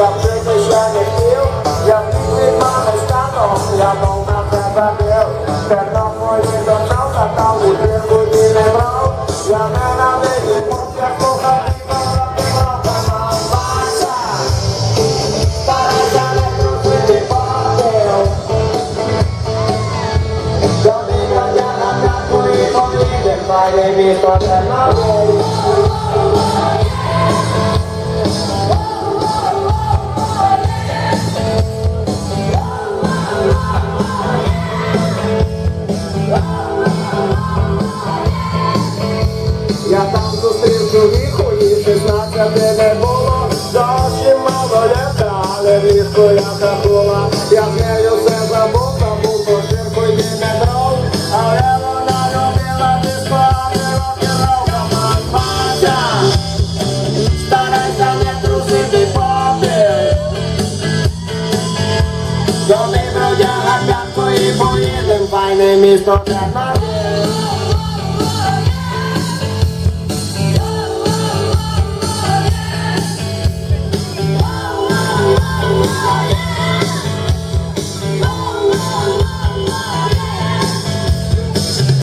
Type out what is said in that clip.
Young drinkers trying to kill Young sweet mama stop on Young on my back and deal That no more you don't know That all we did we did it wrong Young man I made you move That for her people People from my basa Basa let you see me bottle Don't even get a cat for you Don't even fight me for the money Я там зустрів чоловіку, і 16 не було, зовсім мало літа, але влітку я забула, я з нею все забув, забув по жінку й не дров, але вона любила диско, а не рок-н-рол, команд Вася. Старайся не трусити попіл, Зони бродяга п'ятко і поїдем, файне місто Тернопіль.